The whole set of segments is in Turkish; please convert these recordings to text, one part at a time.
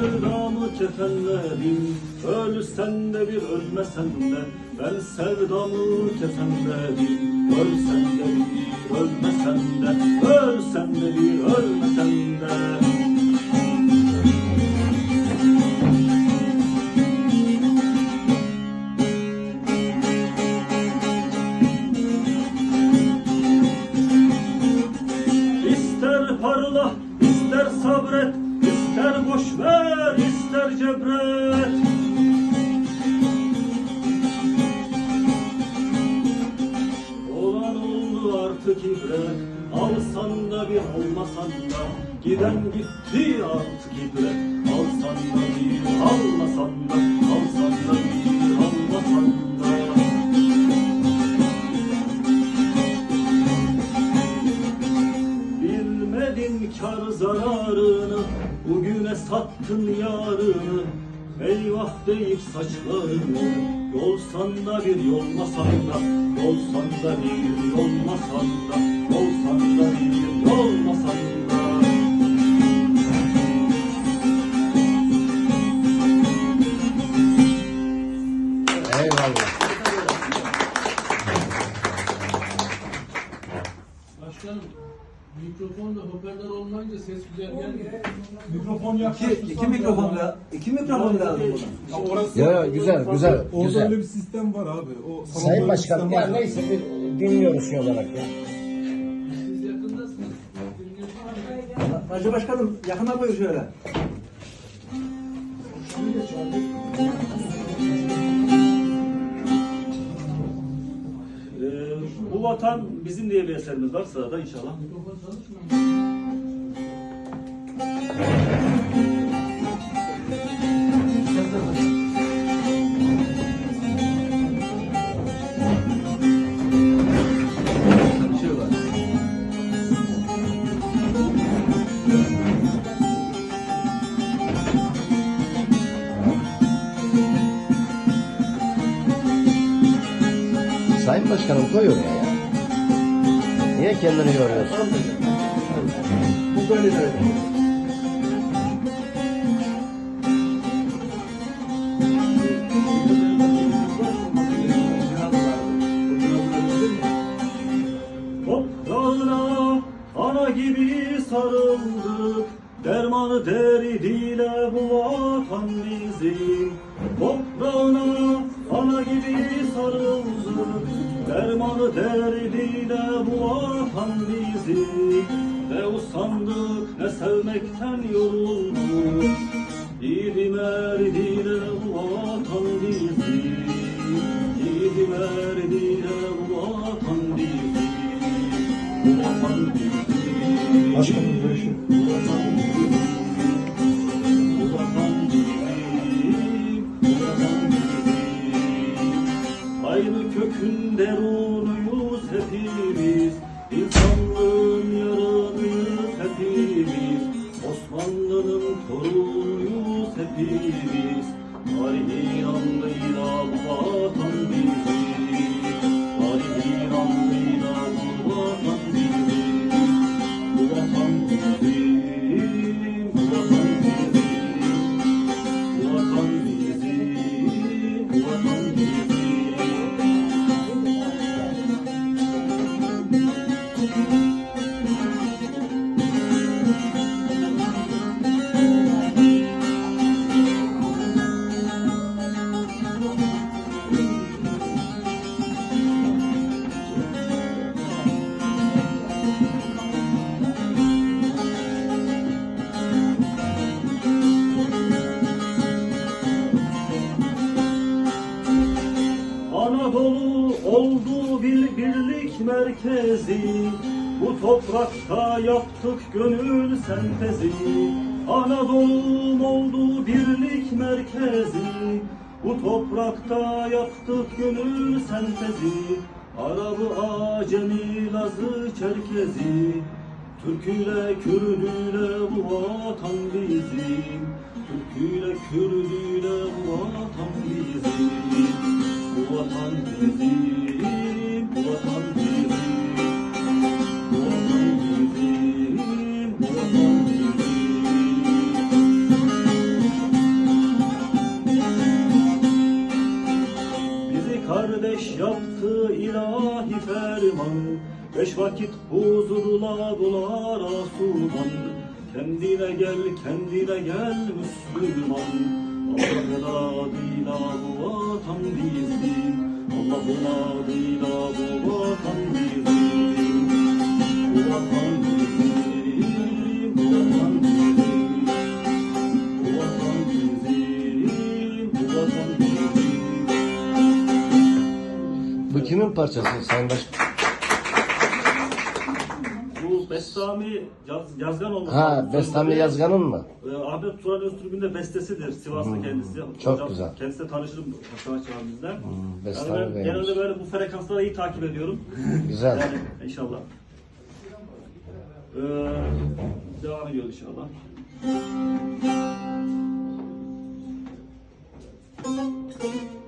sevdamı kefenledim Ölsen de bir ölmesen de Ben sevdamı kefenledim Ölsen de bir ölmesen de Ölsen de bir ölmesen de alsan da bir almasan da, giden gitti artık ibret, alsan da bir almasan da, alsan da bir almasan da. Bilmedin kar zararını Bugüne sattın yarını. Eyvah deyip saçlarını Yolsan da bir yolmasan da Yolsan da bir yolmasan da Yolsan da bir yolmasan da ses güzel gelmiyor. Mikrofon İki, yaklaştı. iki mikrofon la, iki mikrofon lazım buna. Ya orası, Ya güzel güzel orada güzel. öyle bir sistem var abi. O salonda Sayın bir Başkanım sistem ya var. neyse bir dinliyoruz şey olarak ya. Siz yakındasınız. Hacı Başkanım yakına buyur şöyle. Ee, bu vatan bizim diye bir eserimiz var sırada inşallah. Mikrofon çalışmıyor. Sayın Başkanım koy oraya ya. Niye kendini yoruyorsun? Bu böyle de öyle. Toprağına ana gibi sarıldık Dermanı derdiyle bu vatan bizim Toprağına ana gibi sarıldık Dermanı derdiyle bu vatan bizim Ne usandık ne sevmekten yorulduk Yiğidim erdiyle bu vatan bizim Yiğidim erdiyle bu vatan bizim Bu vatan Aynı kökün derunuyuz hepimiz. İnsanlığın yarınıyız hepimiz. Osmanlı'nın torunuyuz hepimiz. Tarihin andıyla bu toprakta yaptık gönül sentezi. Anadolu'm oldu birlik merkezi. Bu toprakta yaptık gönül sentezi. Arabı, Acemi, Lazı, Çerkezi. Türküyle, Kürdüyle bu vatan bizim Türküyle, Kürdüyle bu vatan bizim Bu vatan bizim, Beş vakit huzurla dolar asuman Kendine gel, kendine gel Müslüman. Allah'ın adıyla bu vatan bizim. Allah'ın adıyla bu vatan bizim. Bu vatan bizim, bu vatan bizim. Bu vatan bizim, bu vatan bizim. Bu kimin parçası Sayın Başkan? Bestami Yaz, Yazgan olması Ha. Bestami Yazgan'ın mı? Ee, Ahmet Turan Öztürk'ün de bestesidir. Sivaslı kendisi. Hmm, çok güzel. Kendisiyle tanışırım sanatçı abimizle. Bestami yani ben beğenmiş. genelde böyle bu frekansları iyi takip ediyorum. Güzel. Yani inşallah. Ee, devam ediyoruz inşallah. Öyle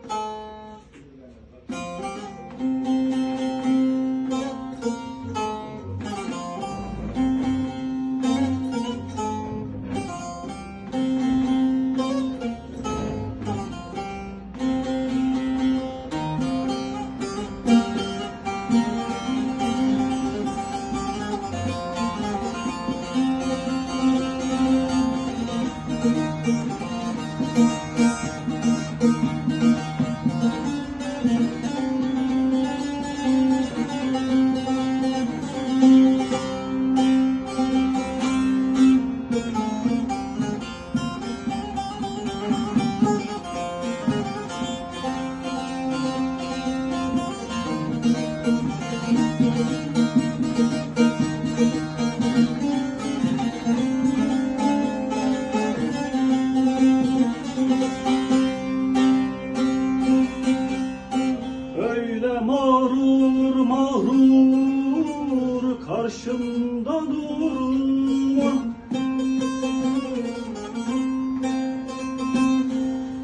durma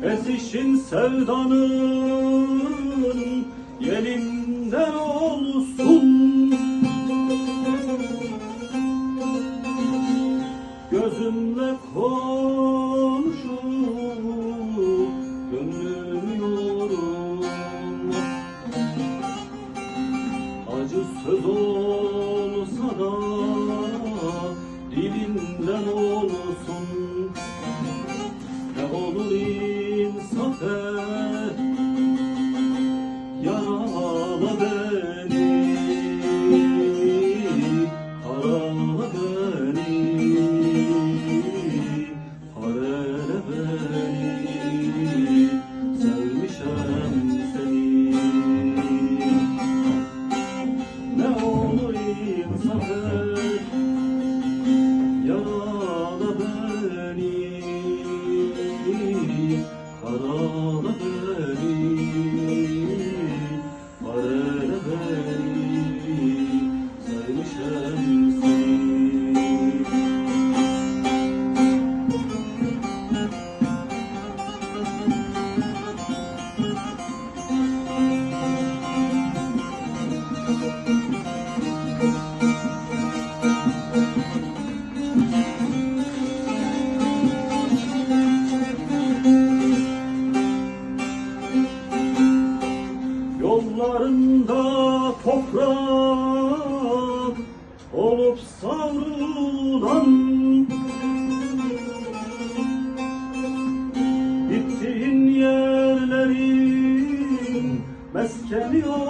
Ezişin sevdanın Oh. Yollarında toprak olup savrulan Gittiğin yerlerin meskeni olan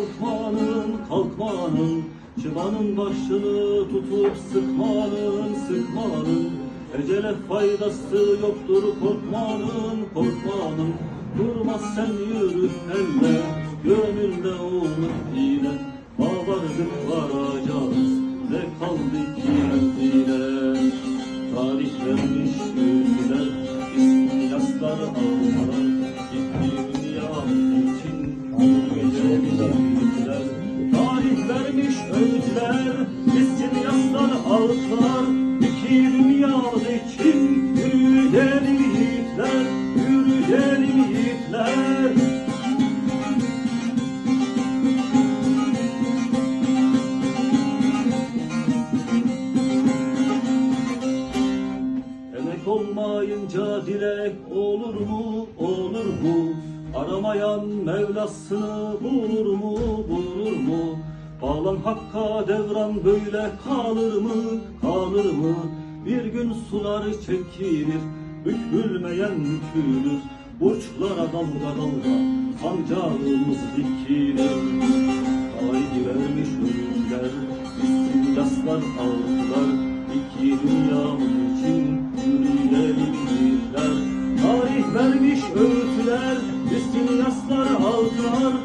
kalkmanın kalkmanın Çıbanın başını tutup sıkmanın sıkmanın. Ecele faydası yoktur korkmanın korkmanın. Durmaz sen yürü elle gönülde umut ile Babardık varacağız ne kaldı ki eldile Tarih vermiş ülkeler ismi yaslar ağlar mu? Bağlan Hakk'a devran böyle kalır mı, kalır mı? Bir gün sular çekilir, bükülmeyen bükülür. Burçlara dalga dalga sancağımız dikilir. Haydi vermiş öğütler, bizim yaslar aldılar. İki dünyamız için yürüyelim yiğitler. Tarih vermiş öğütler, bizim yaslar aldılar.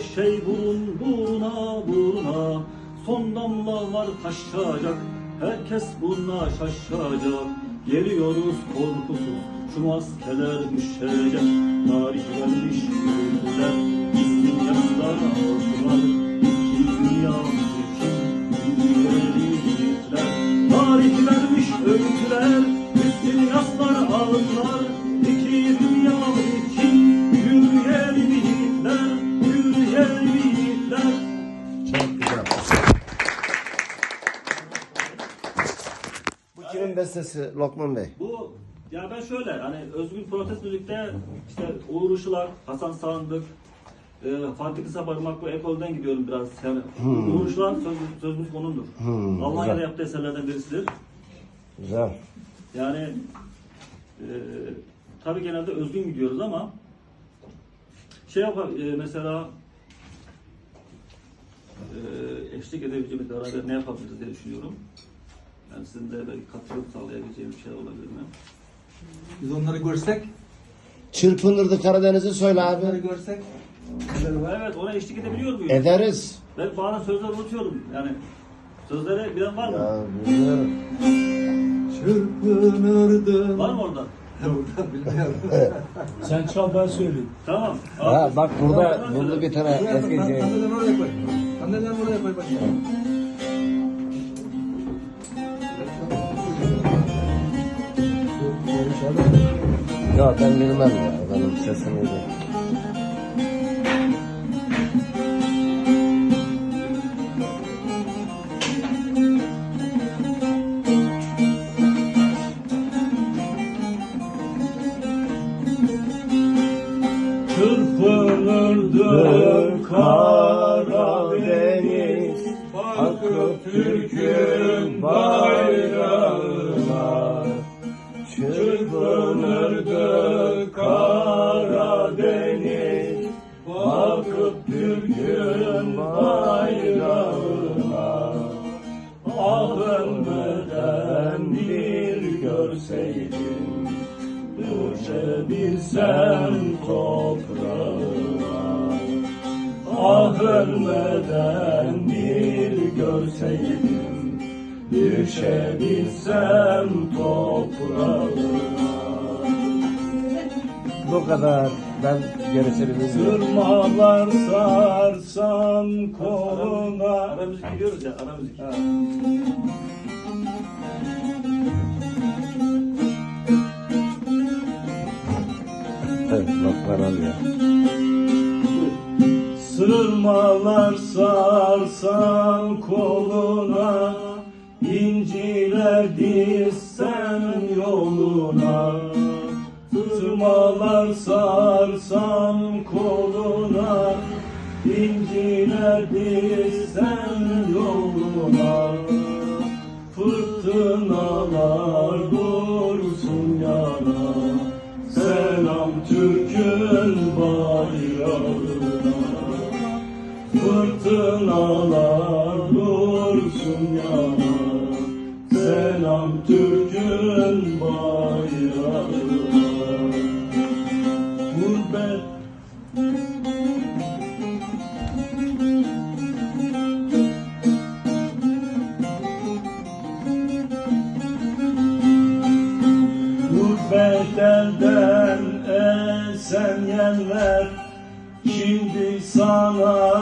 Şey burun buruna buruna Son damlalar taşacak herkes buna şaşacak Geliyoruz korkusuz şu maskeler düşecek Lokman Bey? Bu ya ben şöyle hani Özgür Protest Müzik'te işte Uğur Işılak, Hasan Sandık, e, Fatih Kısaparmak bu ekolden gidiyorum biraz. Yani Uğur Işılak söz, söz müzik onundur. Hmm, Almanya'da güzel. yaptığı eserlerden birisidir. Güzel. Yani e, tabii genelde özgün gidiyoruz ama şey yapar e, mesela e, eşlik edebileceğimiz beraber ne yapabiliriz diye düşünüyorum. Yani sizin de belki katılıp sağlayabileceğim bir şey olabilir mi? Biz onları görsek, Çırpınırdı Karadeniz'i söyle onları abi. görsek. Evet ona eşlik edebiliyor muyum? Ederiz. Ben bazen sözler unutuyorum. Yani sözleri bilen var mı? Ya bilmiyorum. Çırpınırdın. Var mı orada? Burada bilmiyorum. Sen çal ben söyleyeyim. Tamam. Ha, bak burada burada bir tane eski şey. Sandalyeleri oraya koy. Sandalyeleri oraya koy bakayım. Yok ben bilmem ya. Benim sesim iyi değil. Çırpınırdı Karadeniz Akıp Türk'ün Düşebilsem toprağına Ah ölmeden bir görseydim Düşebilsem toprağına Bu kadar. Ben gerisini. Sırmalar sarsam koluna. Ara müzik biliyoruz ya, ara Lokman alıyor. Sırmalar sarsam koluna İnciler dizsem yoluna Sırmalar sarsam koluna İnciler dizsem Fırtınalar dursun yana Selam Türk'ün bayrağına Gurbet Gurbet elden esen yerler Şimdi sana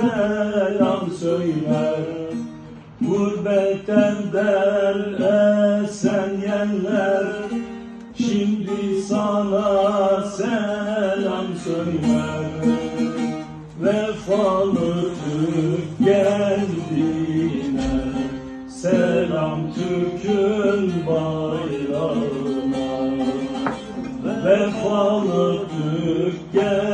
selam söyler Gurbet elden esen yerler Şimdi sana selam söyler Vefalı Türk geldiğine. Selam Türk'ün bayrağına Vefalı Türk gel